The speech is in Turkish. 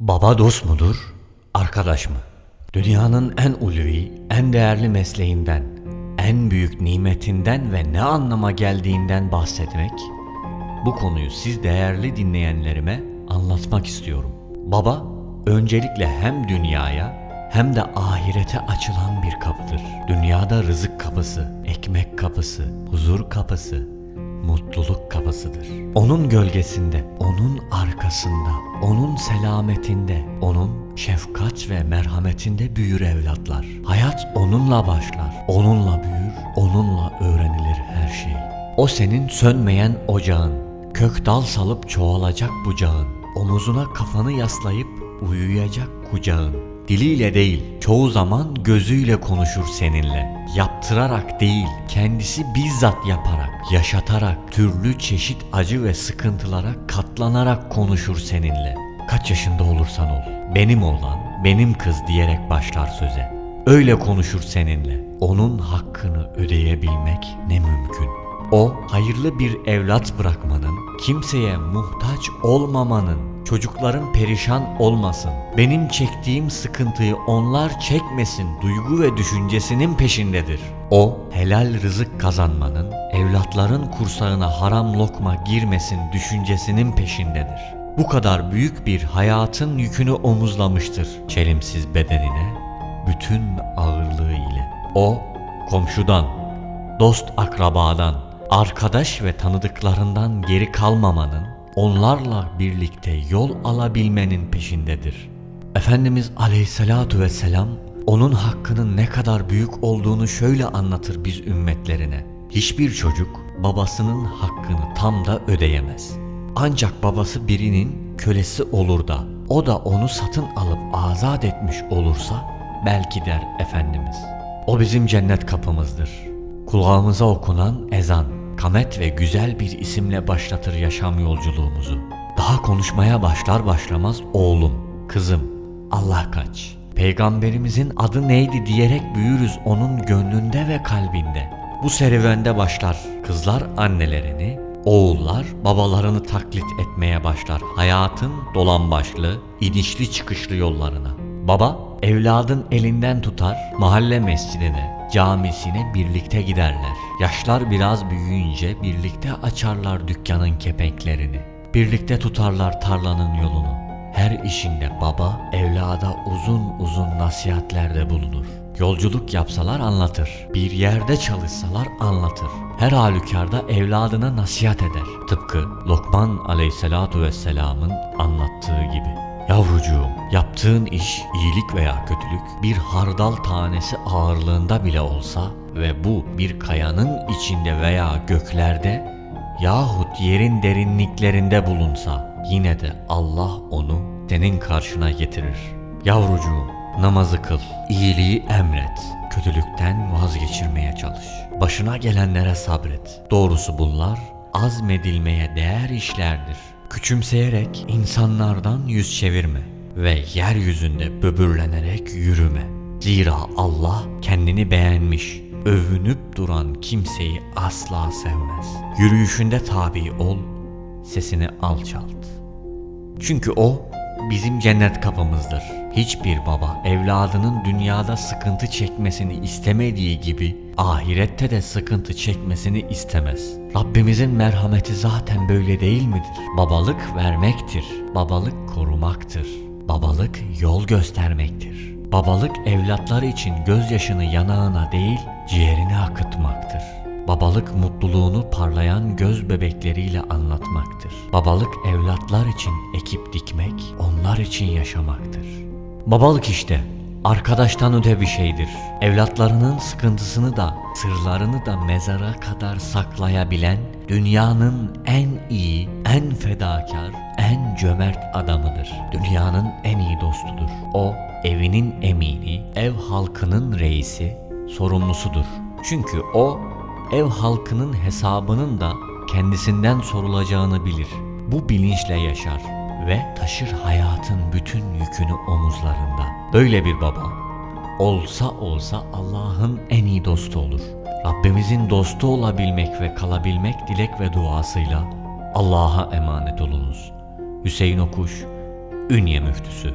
Baba dost mudur, arkadaş mı? Dünyanın en ulvi, en değerli mesleğinden, en büyük nimetinden ve ne anlama geldiğinden bahsetmek, bu konuyu siz değerli dinleyenlerime anlatmak istiyorum. Baba, öncelikle hem dünyaya hem de ahirete açılan bir kapıdır. Dünyada rızık kapısı, ekmek kapısı, huzur kapısı, mutluluk kapısıdır. Onun gölgesinde, onun arkasında, onun selametinde, onun şefkat ve merhametinde büyür evlatlar. Hayat onunla başlar, onunla büyür, onunla öğrenilir her şey. O senin sönmeyen ocağın, kök dal salıp çoğalacak bucağın, omuzuna kafanı yaslayıp uyuyacak kucağın. Diliyle değil, çoğu zaman gözüyle konuşur seninle. Yaptırarak değil, kendisi bizzat yaparak, yaşatarak, türlü çeşit acı ve sıkıntılara katlanarak konuşur seninle. Kaç yaşında olursan ol, benim oğlan, benim kız diyerek başlar söze. Öyle konuşur seninle. Onun hakkını ödeyebilmek ne mümkün. O hayırlı bir evlat bırakmanın, kimseye muhtaç olmamanın, çocukların perişan olmasın, benim çektiğim sıkıntıyı onlar çekmesin duygu ve düşüncesinin peşindedir. O helal rızık kazanmanın, evlatların kursağına haram lokma girmesin düşüncesinin peşindedir. Bu kadar büyük bir hayatın yükünü omuzlamıştır çelimsiz bedenine, bütün ağırlığı ile. O komşudan, dost akrabadan, arkadaş ve tanıdıklarından geri kalmamanın, onlarla birlikte yol alabilmenin peşindedir. Efendimiz Aleyhisselatu vesselam onun hakkının ne kadar büyük olduğunu şöyle anlatır biz ümmetlerine. Hiçbir çocuk babasının hakkını tam da ödeyemez. Ancak babası birinin kölesi olur da o da onu satın alıp azat etmiş olursa belki der Efendimiz. O bizim cennet kapımızdır. Kulağımıza okunan ezan, kamet ve güzel bir isimle başlatır yaşam yolculuğumuzu. Daha konuşmaya başlar başlamaz oğlum, kızım, Allah kaç. Peygamberimizin adı neydi diyerek büyürüz onun gönlünde ve kalbinde. Bu serüvende başlar kızlar annelerini, oğullar babalarını taklit etmeye başlar hayatın dolambaçlı, inişli çıkışlı yollarına. Baba evladın elinden tutar, mahalle mescidine, camisine birlikte giderler. Yaşlar biraz büyüyünce birlikte açarlar dükkanın kepenklerini. Birlikte tutarlar tarlanın yolunu. Her işinde baba evlada uzun uzun nasihatlerde bulunur. Yolculuk yapsalar anlatır. Bir yerde çalışsalar anlatır. Her halükarda evladına nasihat eder. Tıpkı Lokman aleyhissalatu vesselamın anlattığı gibi. Yavrucuğum, yaptığın iş iyilik veya kötülük bir hardal tanesi ağırlığında bile olsa ve bu bir kayanın içinde veya göklerde yahut yerin derinliklerinde bulunsa yine de Allah onu senin karşına getirir. Yavrucuğum, namazı kıl, iyiliği emret, kötülükten vazgeçirmeye çalış. Başına gelenlere sabret. Doğrusu bunlar azmedilmeye değer işlerdir. Küçümseyerek insanlardan yüz çevirme ve yeryüzünde böbürlenerek yürüme. Zira Allah kendini beğenmiş, övünüp duran kimseyi asla sevmez. Yürüyüşünde tabi ol, sesini alçalt. Çünkü o bizim cennet kapımızdır. Hiçbir baba evladının dünyada sıkıntı çekmesini istemediği gibi ahirette de sıkıntı çekmesini istemez. Rabbimizin merhameti zaten böyle değil midir? Babalık vermektir. Babalık korumaktır. Babalık yol göstermektir. Babalık evlatlar için gözyaşını yanağına değil ciğerine akıtmaktır. Babalık mutluluğunu parlayan göz bebekleriyle anlatmaktır. Babalık evlatlar için ekip dikmek, onlar için yaşamaktır. Babalık işte arkadaştan öte bir şeydir. Evlatlarının sıkıntısını da, sırlarını da mezara kadar saklayabilen dünyanın en iyi, en fedakar, en cömert adamıdır. Dünyanın en iyi dostudur. O evinin emini, ev halkının reisi, sorumlusudur. Çünkü o ev halkının hesabının da kendisinden sorulacağını bilir. Bu bilinçle yaşar ve taşır hayatın bütün yükünü omuzlarında. Böyle bir baba olsa olsa Allah'ın en iyi dostu olur. Rabbimizin dostu olabilmek ve kalabilmek dilek ve duasıyla Allah'a emanet olunuz. Hüseyin Okuş Ünye müftüsü.